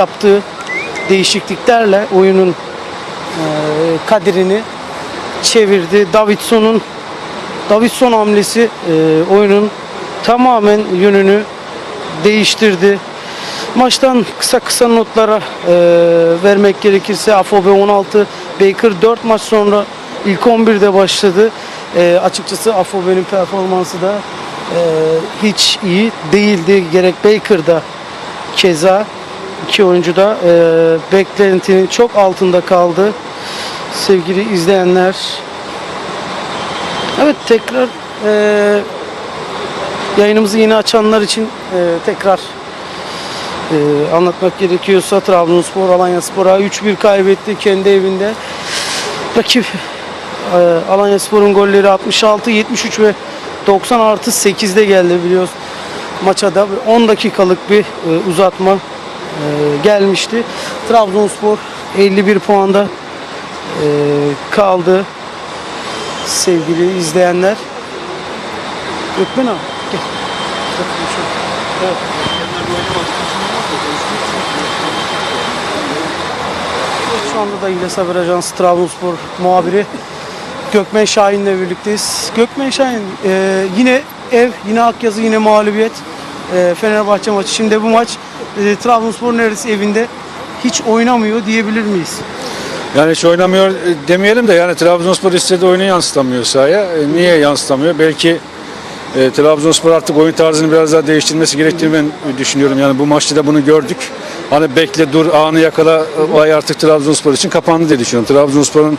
yaptığı değişikliklerle oyunun e, kaderini çevirdi. Davidson'un Davidson hamlesi e, oyunun tamamen yönünü değiştirdi. Maçtan kısa kısa notlara e, vermek gerekirse Afobe 16, Baker 4 maç sonra ilk 11'de başladı. Açıkçası Afobe'nin performansı da hiç iyi değildi. Gerek Baker'da keza iki oyuncu da e, beklentinin çok altında kaldı. Sevgili izleyenler. Evet tekrar e, yayınımızı yeni açanlar için e, tekrar e, anlatmak gerekiyorsa Trabzonspor Alanya Spor'a 3-1 kaybetti kendi evinde. Rakip e, Alanya Spor'un golleri 66, 73 ve 90 artı 8'de geldi biliyoruz. Maça da 10 dakikalık bir e, uzatma gelmişti. Trabzonspor 51 puanda e, kaldı sevgili izleyenler. Gökmen abi gel. Evet, Şu anda da İles Haber Ajansı Trabzonspor muhabiri Gökmen Şahin'le birlikteyiz. Gökmen Şahin e, yine ev, yine Akyazı, yine mağlubiyet. E, Fenerbahçe maçı. Şimdi bu maç e, Trabzonspor neredeyse evinde hiç oynamıyor diyebilir miyiz? Yani hiç oynamıyor e, demeyelim de yani Trabzonspor istediği oyunu yansıtamıyor sahaya. E, niye yansıtamıyor? Belki e, Trabzonspor artık oyun tarzını biraz daha değiştirmesi gerektiğini ben düşünüyorum. Yani bu maçta da bunu gördük. Hani bekle dur anı yakala e, olay artık Trabzonspor için kapandı diye düşünüyorum. Trabzonspor'un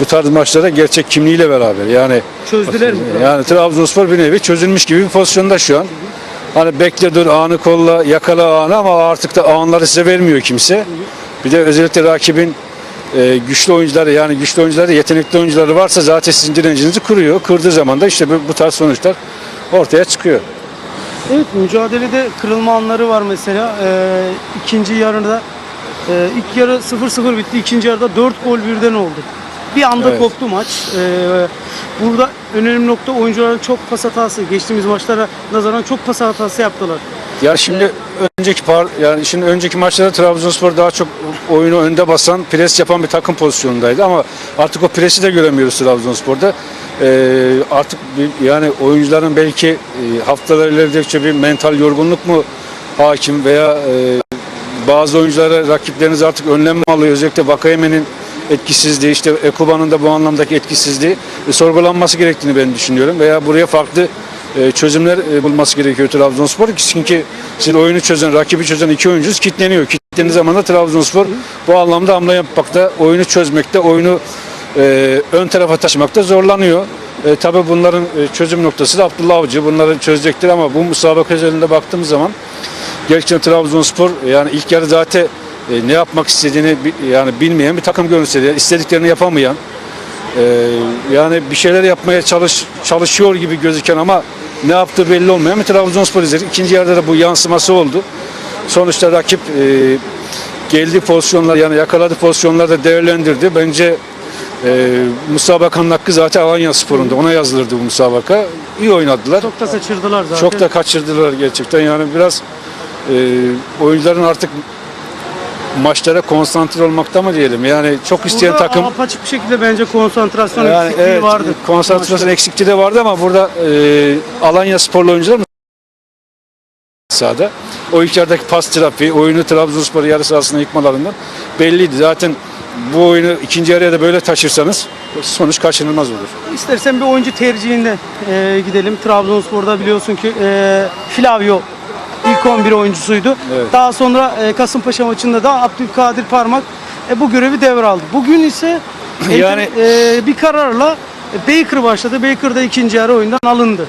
bu tarz maçlara gerçek kimliğiyle beraber yani Çözdüler mi? yani Trabzonspor bir nevi çözülmüş gibi bir pozisyonda şu an. Hani bekle dur anı kolla yakala anı ama artık da anları size vermiyor kimse. Bir de özellikle rakibin e, güçlü oyuncuları yani güçlü oyuncuları yetenekli oyuncuları varsa zaten sizin direncinizi kuruyor. Kırdığı zaman da işte bu, bu tarz sonuçlar ortaya çıkıyor. Evet mücadelede kırılma anları var mesela. Ee, ikinci yarıda e, ilk yarı 0-0 bitti. İkinci yarıda 4 gol birden oldu. Bir anda Evet. koptu maç. Ee, burada önemli nokta oyuncuların çok pas hatası. Geçtiğimiz maçlara nazaran çok pas hatası yaptılar. Ya şimdi önceki par yani şimdi önceki maçlarda Trabzonspor daha çok oyunu önde basan, pres yapan bir takım pozisyonundaydı ama artık o presi de göremiyoruz Trabzonspor'da. Ee, artık bir, yani oyuncuların belki e, haftalar ilerledikçe bir mental yorgunluk mu hakim veya e, bazı oyunculara rakipleriniz artık önlem alıyor? Özellikle Vakayeme'nin etkisizliği, işte Ekuba'nın da bu anlamdaki etkisizliği e, sorgulanması gerektiğini ben düşünüyorum. Veya buraya farklı e, çözümler e, bulması gerekiyor Trabzonspor. Çünkü sizin oyunu çözen, rakibi çözen iki oyuncunuz kilitleniyor. Kilitlendiği zaman da Trabzonspor bu anlamda hamle yapmakta, oyunu çözmekte, oyunu e, ön tarafa taşımakta zorlanıyor. E, tabii bunların e, çözüm noktası da Abdullah Avcı. Bunları çözecektir ama bu müsabaka özelinde baktığımız zaman gerçekten Trabzonspor yani ilk yarı zaten e, ne yapmak istediğini yani bilmeyen bir takım görüntüsü. istediklerini yapamayan e, yani bir şeyler yapmaya çalış çalışıyor gibi gözüken ama ne yaptığı belli olmayan bir Trabzonspor izledik. İkinci yarıda da bu yansıması oldu. Sonuçta rakip e, geldiği pozisyonlar yani yakaladığı pozisyonlarda değerlendirdi. Bence e, müsabakanın hakkı zaten Alanya Spor'unda. Ona yazılırdı bu müsabaka. İyi oynadılar. Çok da kaçırdılar zaten. Çok da kaçırdılar gerçekten. Yani biraz e, oyuncuların artık maçlara konsantre olmakta mı diyelim? Yani çok isteyen Burada takım apaçık bir şekilde bence konsantrasyon yani eksikliği evet, vardı. konsantrasyon Maçta. eksikliği de vardı ama burada e, Alanya sporlu oyuncular mı sahada. O ilk yarıdaki pas trafiği, oyunu Trabzonspor yarı sahasına yıkmalarından belliydi. Zaten bu oyunu ikinci yarıya da böyle taşırsanız sonuç kaçınılmaz olur. İstersen bir oyuncu tercihinde e, gidelim. Trabzonspor'da biliyorsun ki e, Flavio ilk 11 oyuncusuydu. Evet. Daha sonra e, Kasımpaşa maçında da Abdülkadir Parmak e, bu görevi devraldı. Bugün ise Yani- e, bir kararla Baker başladı. Baker da ikinci yarı oyundan alındı.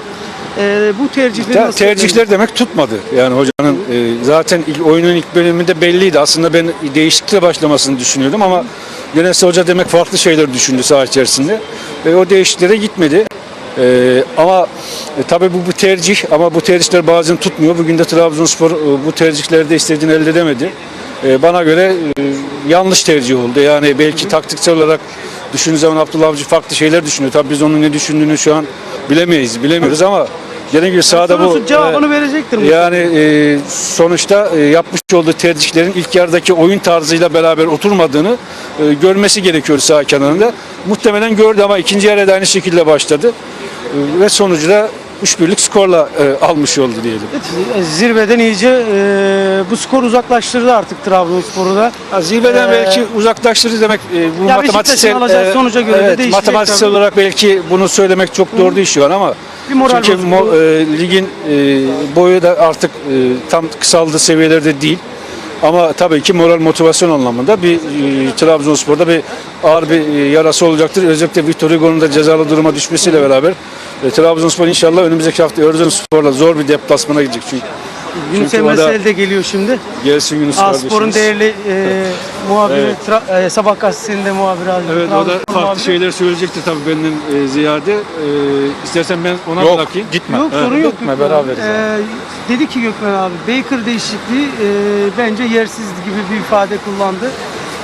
E, bu tercihleri Te- nasıl tercihler demek tutmadı. Yani hocanın e, zaten ilk, oyunun ilk bölümünde belliydi. Aslında ben değişiklikle başlamasını düşünüyordum ama Yönetse Hoca demek farklı şeyler düşündü saha içerisinde. Ve o değişikliklere gitmedi. E, ama e, tabii bu bir tercih ama bu tercihler bazen tutmuyor. Bugün de Trabzonspor e, bu tercihlerde istediğini elde edemedi. E, bana göre e, yanlış tercih oldu. Yani belki taktiksel olarak düşündüğü zaman Abdullah Avcı farklı şeyler düşünüyor. Tabii biz onun ne düşündüğünü şu an bilemeyiz, bilemiyoruz ama Dediğim gibi sahada bu cevabını e, verecektir yani e, sonuçta e, yapmış olduğu tercihlerin ilk yarıdaki oyun tarzıyla beraber oturmadığını e, görmesi gerekiyor saha kenarında. Muhtemelen gördü ama ikinci yarıda aynı şekilde başladı. E, ve sonucu da 3 birlik skorla e, almış oldu diyelim. Evet, Zirveden iyice e, bu skor uzaklaştırdı artık Trabzonspor'u da. Ha, zirveden Ee, belki uzaklaştırır demek e, bu Ya matematiksel alacağı sonuca göre de evet, değişecek matematiksel tabii. olarak belki bunu söylemek çok doğru değil şu an ama Bir moral çünkü mo- e, ligin e, boyu da artık e, tam kısaldığı seviyelerde değil. Ama tabii ki moral motivasyon anlamında bir e, Trabzonspor'da bir ağır bir e, yarası olacaktır. Özellikle Vitor Hugo'nun da cezalı duruma düşmesiyle beraber e, Trabzonspor inşallah önümüzdeki hafta Erzurumspor'la zor bir deplasmana gidecek. Çünkü Yunus Emre Sel de geliyor şimdi. gelsin Yunus Aspor'un kardeşimiz. değerli e, muhabiri, Evet. Tra- e, Sabah gazetesinde muhabiri. Evet o da farklı muhabiri. şeyler söyleyecektir tabii benden e, ziyade. E, istersen ben ona Yok bırakayım. gitme. Yok sorun yok. Gitme beraberiz. abi. Ee, dedi ki Gökmen abi Baker değişikliği e, bence yersiz gibi bir ifade kullandı.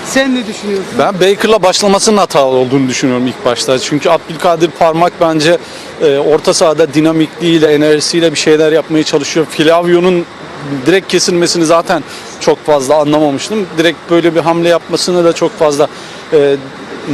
Sen ne düşünüyorsun? Ben Baker'la başlamasının hatalı olduğunu düşünüyorum ilk başta. Çünkü Abdülkadir Parmak bence e, orta sahada dinamikliğiyle, enerjisiyle bir şeyler yapmaya çalışıyor. Flavio'nun direkt kesilmesini zaten çok fazla anlamamıştım. Direkt böyle bir hamle yapmasını da çok fazla e,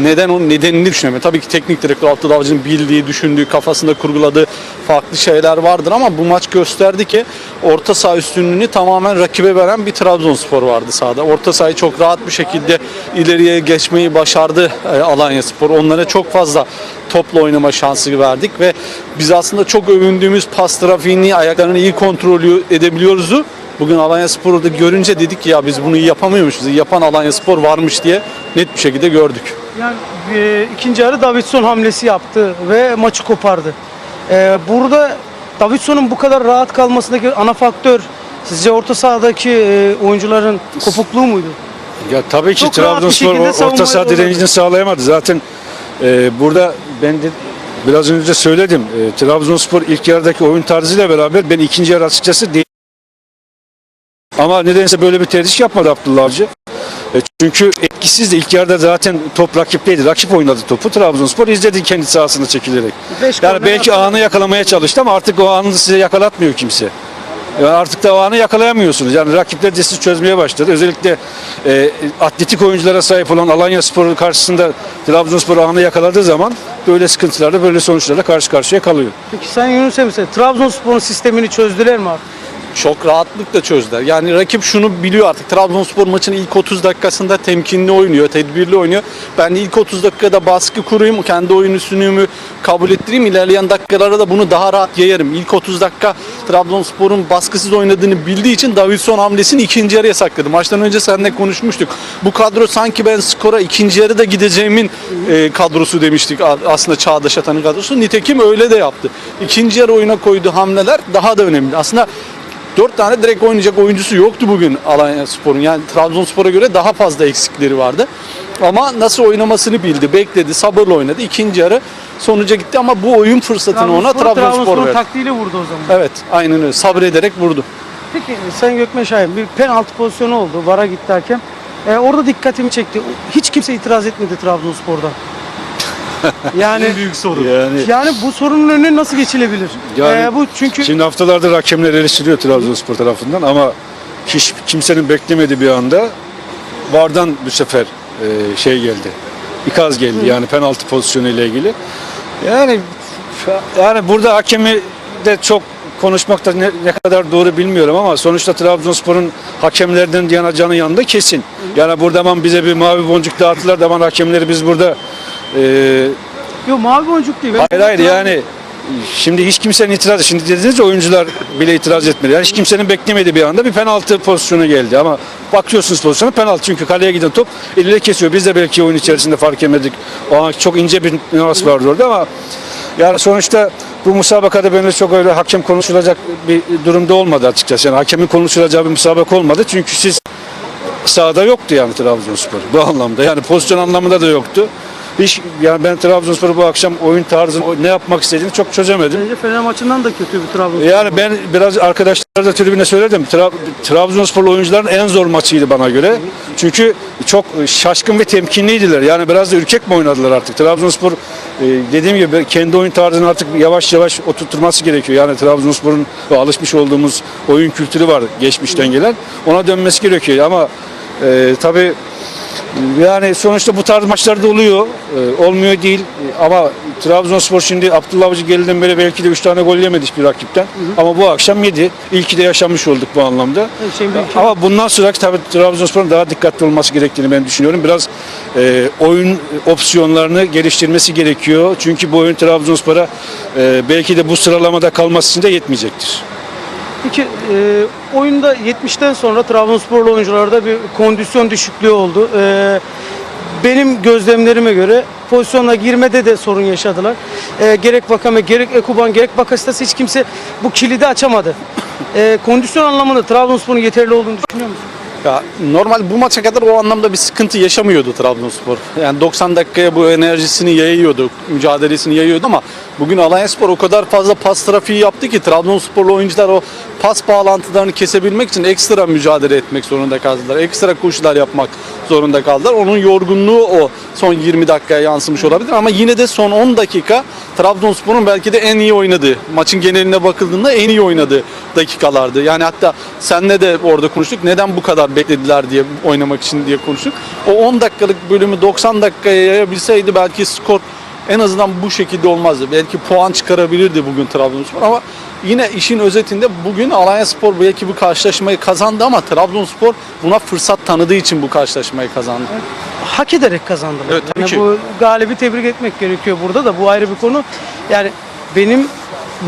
neden onun nedenini düşünemiyorum. Tabii ki teknik direktör Abdullah Avcı'nın bildiği, düşündüğü, kafasında kurguladığı farklı şeyler vardır ama bu maç gösterdi ki orta saha üstünlüğünü tamamen rakibe veren bir Trabzonspor vardı sahada. Orta sahayı çok rahat bir şekilde ileriye geçmeyi başardı e, Alanya Spor. Onlara çok fazla topla oynama şansı verdik ve biz aslında çok övündüğümüz pas trafiğini, ayaklarını iyi kontrol edebiliyoruzdu. Bugün Alanya Spor'u da görünce dedik ki ya biz bunu yapamıyormuşuz. Yapan Alanya Spor varmış diye net bir şekilde gördük. Yani e, ikinci yarı Davidson hamlesi yaptı ve maçı kopardı. E, burada Davidson'un bu kadar rahat kalmasındaki ana faktör sizce orta sahadaki e, oyuncuların kopukluğu muydu? Ya tabii ki Çok Trabzonspor orta saha direncini sağlayamadı. Zaten e, burada ben de biraz önce söyledim. E, Trabzonspor ilk yarıdaki oyun tarzıyla beraber ben ikinci yarı açıkçası değil. Ama nedense böyle bir tercih yapmadı Abdullah Avcı. E, çünkü etkisizdi. İlk yarıda zaten top rakipteydi. Rakip oynadı topu. Trabzonspor izledi kendi sahasına çekilerek. Beş Yani belki attı. anı yakalamaya çalıştı ama artık o anı size yakalatmıyor kimse. Yani artık da o anı yakalayamıyorsunuz. Yani rakipler de sizi çözmeye başladı. Özellikle e, atletik oyunculara sahip olan Alanya Spor'un karşısında Trabzonspor anı yakaladığı zaman böyle sıkıntılarla, böyle sonuçlarla karşı karşıya kalıyor. Peki sen Yunus Emre Trabzonspor'un sistemini çözdüler mi artık? Çok rahatlıkla çözdüler. Yani rakip şunu biliyor artık. Trabzonspor maçının ilk 30 dakikasında temkinli oynuyor, tedbirli oynuyor. Ben ilk 30 dakikada baskı kurayım, kendi oyun üstünlüğümü kabul ettireyim. İlerleyen dakikalara da bunu daha rahat yayarım. İlk 30 dakika Trabzonspor'un baskısız oynadığını bildiği için Davidson hamlesini ikinci yarıya sakladı. Maçtan önce seninle konuşmuştuk. Bu kadro sanki ben skora ikinci yarıda gideceğimin e, kadrosu demiştik. Aslında Çağdaş Atan'ın kadrosu. Nitekim öyle de yaptı. İkinci yarı oyuna koyduğu hamleler daha da önemli. Aslında Dört tane direkt oynayacak oyuncusu yoktu bugün Alanya Spor'un. Yani Trabzonspor'a göre daha fazla eksikleri vardı. Ama nasıl oynamasını bildi, bekledi, sabırla oynadı. İkinci yarı sonuca gitti ama bu oyun fırsatını ona Trabzonspor Trabzonspor'un verdi. taktiğiyle vurdu o zaman. Evet, aynen öyle. Sabrederek vurdu. Peki Sayın Gökmen Şahin bir penaltı pozisyonu oldu. VAR'a gitti hakem. E, orada dikkatimi çekti. Hiç kimse itiraz etmedi Trabzonspor'dan. Yani büyük soru. Yani yani bu sorunun önüne nasıl geçilebilir? Yani E, bu çünkü Şimdi haftalardır hakemler eleştiriyor Trabzonspor tarafından ama hiç kimsenin beklemediği bir anda Vardan bu sefer e, şey geldi. İkaz geldi yani penaltı pozisyonu ile ilgili. Yani yani burada hakemi de çok konuşmakta ne, ne kadar doğru bilmiyorum ama sonuçta Trabzonspor'un hakemlerden yanacağının yanında kesin. Yani burada aman bize bir mavi boncuk dağıttılar da aman hakemleri biz burada e, Yok mavi boncuk değil. Ben- Hayır hayır yani şimdi hiç kimsenin itiraz şimdi dediniz ya oyuncular bile itiraz etmedi. Yani hiç kimsenin beklemediği bir anda bir penaltı pozisyonu geldi ama bakıyorsunuz pozisyona penaltı çünkü kaleye giden top eliyle kesiyor. Biz de belki oyun içerisinde fark etmedik. O an çok ince bir nüans vardı orada ama yani sonuçta bu musabakada bence çok öyle hakem konuşulacak bir durumda olmadı açıkçası. Yani hakemin konuşulacağı bir musabaka olmadı. Çünkü siz sahada yoktu yani Trabzonspor bu anlamda. Yani pozisyon anlamında da yoktu. Hiç yani ben Trabzonspor'u bu akşam oyun tarzını ne yapmak istediğini çok çözemedim. Bence Fener maçından da kötü bir Trabzonspor. Yani ben biraz arkadaşlar da tribüne söyledim. Tra- Trabzonsporlu oyuncuların en zor maçıydı bana göre. Çünkü çok şaşkın ve temkinliydiler. Yani biraz da ürkek mi oynadılar artık? Trabzonspor e, dediğim gibi kendi oyun tarzını artık yavaş yavaş oturtması gerekiyor. Yani Trabzonspor'un alışmış olduğumuz oyun kültürü var geçmişten gelen. Ona dönmesi gerekiyor ama e, tabii yani sonuçta bu tarz maçlarda oluyor. Ee, olmuyor değil. Ee, Ama Trabzonspor şimdi Abdullah Avcı geldiğinden beri belki de 3 tane gol yemedi hiçbir rakipten. Ama bu akşam yedi. İlki de yaşamış olduk bu anlamda. Belki- Ama bundan sonra tabii Trabzonspor'un daha dikkatli olması gerektiğini ben düşünüyorum. Biraz e, oyun opsiyonlarını geliştirmesi gerekiyor. Çünkü bu oyun Trabzonspor'a e, belki de bu sıralamada kalması için de yetmeyecektir. Peki e, oyunda 70'ten sonra Trabzonsporlu oyuncularda bir kondisyon düşüklüğü oldu. E, benim gözlemlerime göre pozisyona girmede de sorun yaşadılar. E, gerek Vakame, gerek Ekuban, gerek Bakasitas hiç kimse bu kilidi açamadı. E, kondisyon anlamında Trabzonspor'un yeterli olduğunu düşünüyor musun? Ya normal bu maça kadar o anlamda bir sıkıntı yaşamıyordu Trabzonspor. Yani 90 dakikaya bu enerjisini yayıyordu, mücadelesini yayıyordu ama bugün Alanyaspor o kadar fazla pas trafiği yaptı ki Trabzonsporlu oyuncular o pas bağlantılarını kesebilmek için ekstra mücadele etmek zorunda kaldılar. Ekstra koşular yapmak zorunda kaldılar. Onun yorgunluğu o son 20 dakikaya yansımış olabilir ama yine de son 10 dakika Trabzonspor'un belki de en iyi oynadığı, maçın geneline bakıldığında en iyi oynadığı dakikalardı. Yani hatta senle de orada konuştuk. Neden bu kadar beklediler diye oynamak için diye konuştuk. O 10 dakikalık bölümü 90 dakikaya yayabilseydi belki skor en azından bu şekilde olmazdı. Belki puan çıkarabilirdi bugün Trabzonspor ama yine işin özetinde bugün Alanyaspor belki bu karşılaşmayı kazandı ama Trabzonspor buna fırsat tanıdığı için bu karşılaşmayı kazandı. hak ederek kazandılar. Evet, tabii Yani ki. Bu galibi tebrik etmek gerekiyor burada da bu ayrı bir konu. Yani benim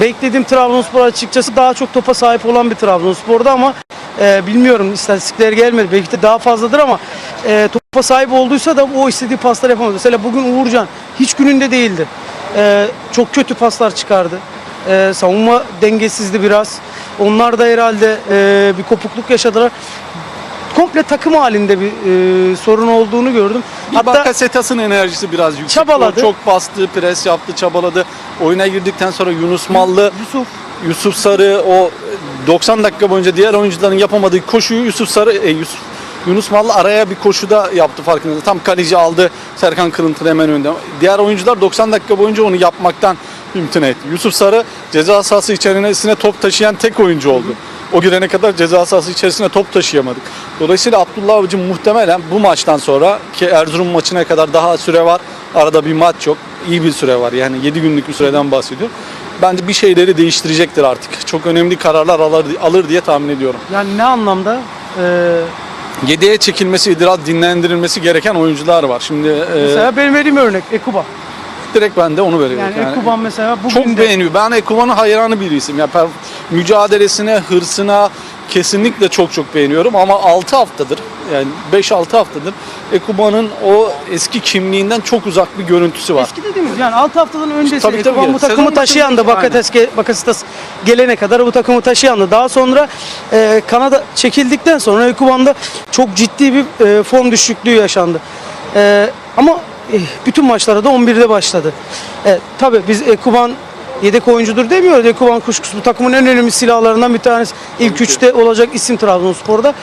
beklediğim Trabzonspor açıkçası daha çok topa sahip olan bir Trabzonspor'du ama e, bilmiyorum istatistikler gelmedi. Belki de daha fazladır ama e, topa sahip olduysa da o istediği pasları yapamadı. Mesela bugün Uğurcan hiç gününde değildi. E, çok kötü paslar çıkardı. E, savunma dengesizdi biraz. Onlar da herhalde e, bir kopukluk yaşadılar komple takım halinde bir e, sorun olduğunu gördüm. Hatta Hatta Bakasetas'ın enerjisi biraz yüksek. Çabaladı. O Çok bastı, pres yaptı, çabaladı. Oyuna girdikten sonra Yunus Mallı, Yusuf Yusuf Sarı o 90 dakika boyunca diğer oyuncuların yapamadığı koşuyu Yusuf Sarı, e, Yusuf, Yunus Mallı araya bir koşuda yaptı farkında. Tam kaleci aldı Serkan Kırıntılı hemen önde. Diğer oyuncular 90 dakika boyunca onu yapmaktan imtina etti. Yusuf Sarı ceza sahası içerisine top taşıyan tek oyuncu oldu. O girene kadar ceza sahası içerisine top taşıyamadık. Dolayısıyla Abdullah Avcı muhtemelen bu maçtan sonra ki Erzurum maçına kadar daha süre var. Arada bir maç yok. İyi bir süre var. Yani 7 günlük bir süreden bahsediyor. Bence bir şeyleri değiştirecektir artık. Çok önemli kararlar alır, alır diye tahmin ediyorum. yani ne anlamda? E, 7'ye çekilmesi, biraz dinlendirilmesi gereken oyuncular var. Şimdi e, mesela benim verdiğim örnek Ekuban. Direkt ben de onu veriyorum. Yani, Ekuban mesela bugün çok de beğeniyor. Ben Ekuban'ın hayranı bir isim. Ya per- mücadelesine, hırsına kesinlikle çok çok beğeniyorum ama 6 haftadır yani 5-6 haftadır Ekuban'ın o eski kimliğinden çok uzak bir görüntüsü var. eski dediğimiz yani 6 haftadan öncesi Tabii, tabii. Ekuban bu Sezon takımı taşıyandı. başında- Bakatas, Bakasitas gelene kadar bu takımı taşıyandı. Daha sonra e, Kanada çekildikten sonra Ekuban'da çok ciddi bir e, form düşüklüğü yaşandı. E, ama bütün maçlara da 11'de başladı. E, tabii biz Ekuban yedek oyuncudur demiyoruz. Ekuban kuşkusuz bu takımın en önemli silahlarından bir tanesi. İlk üçte olacak isim Trabzonspor'da.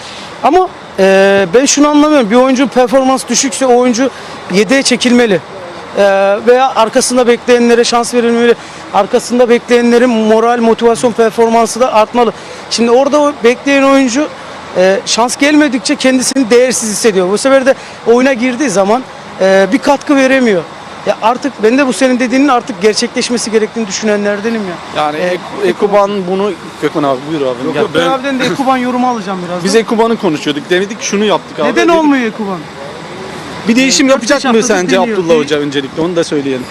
Ama e, ben şunu anlamıyorum. Bir oyuncu performans düşükse oyuncu yedeğe çekilmeli. Ee, veya arkasında bekleyenlere şans verilmeli. Arkasında bekleyenlerin moral, motivasyon, performansı da artmalı. Şimdi orada bekleyen oyuncu e, şans gelmedikçe kendisini değersiz hissediyor. Bu sefer de oyuna girdiği zaman e, bir katkı veremiyor. Ya artık ben de bu senin dediğinin artık gerçekleşmesi gerektiğini düşünenlerdenim ya. Yani Ek- Ekuban bunu Gökmen abi buyur abi. Gel. Ben abiden de Ekuban yorumu alacağım biraz. Biz Ekuban'ı konuşuyorduk. Demedik şunu yaptık abi. Neden Dedik, olmuyor Ekuban? Bir değişim Dört yapacak mı sence. Abdullah Hoca öncelikle onu da söyleyelim.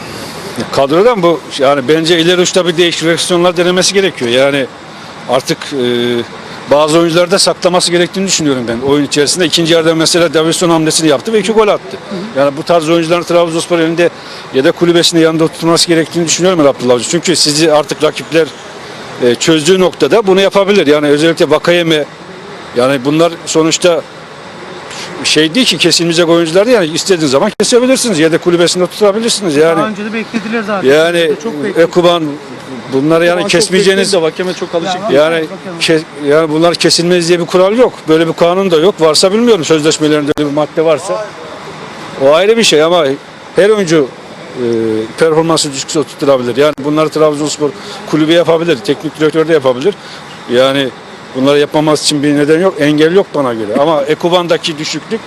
Kadrodan bu yani bence ileri uçta bir değişiklikler denemesi gerekiyor. Yani artık e, bazı oyuncularda saklaması gerektiğini düşünüyorum ben. Oyun içerisinde ikinci yarıda mesela Davidson hamlesini yaptı ve iki gol attı. Yani bu tarz oyuncuların Trabzonspor elinde ya da kulübesinde yanında tutulması gerektiğini düşünüyorum ben Abdullah Avcı. Çünkü sizi artık rakipler e, çözdüğü noktada bunu yapabilir. Yani özellikle Vakayeme yani bunlar sonuçta şey değil ki kesilmeyecek oyuncular değil. Yani istediğiniz zaman kesebilirsiniz ya da kulübesinde tutabilirsiniz. Yani Daha önce de beklediler zaten. yani çok beklediler. Ekuban bunları yani kesmeyeceğiniz de Vakeme çok alışık yani Bakalım. ke- yani bunlar kesilmez diye bir kural yok. Böyle bir kanun da yok. Varsa bilmiyorum sözleşmelerinde öyle bir madde varsa. O ayrı bir şey ama her oyuncu e, performansı düşükse oturtulabilir. Yani bunları Trabzonspor kulübü yapabilir, teknik direktör de yapabilir. Yani bunları yapmaması için bir neden yok, engel yok bana göre. Ama Ekuban'daki düşüklük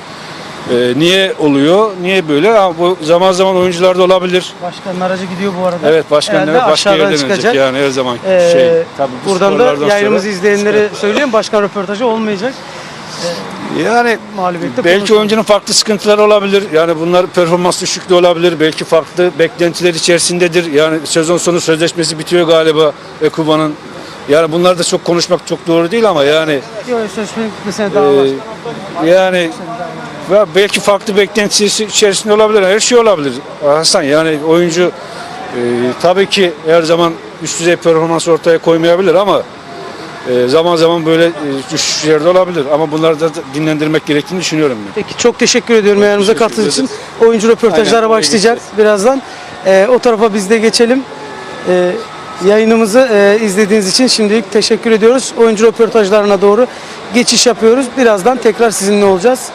e, niye oluyor, niye böyle? Ha, bu zaman zaman oyuncularda olabilir. Başkanın aracı gidiyor bu arada. Evet başkan Herhalde başka aşağıdan yerden çıkacak. yani her zaman Ee, şey. Tabii bu buradan da sporlardan yayınımızı sonra- izleyenlere söyleyeyim. Başkan röportajı olmayacak. Yani Mağlubiyette belki konuşalım. oyuncunun farklı sıkıntıları olabilir. Yani bunlar performans düşüklüğü olabilir. Belki farklı beklentiler içerisindedir. Yani sezon sonu sözleşmesi bitiyor galiba Ekuba'nın. Yani bunları da çok konuşmak çok doğru değil ama yani Yok sözleşmenin bitmesine daha var. e, yani ve belki farklı beklentisi içerisinde olabilir. Her şey olabilir. Hasan yani oyuncu e, tabii ki her zaman üst düzey performans ortaya koymayabilir ama e, zaman zaman böyle e, düşüşlerde olabilir. Ama bunları da dinlendirmek gerektiğini düşünüyorum ben. Peki çok teşekkür ediyorum yayınımıza teşekkür katıldığınız için. Oyuncu röportajlara Aynen, başlayacağız birazdan. Ee, o tarafa biz de geçelim. Ee, yayınımızı e, izlediğiniz için şimdilik teşekkür ediyoruz. Oyuncu röportajlarına doğru geçiş yapıyoruz. Birazdan tekrar sizinle olacağız.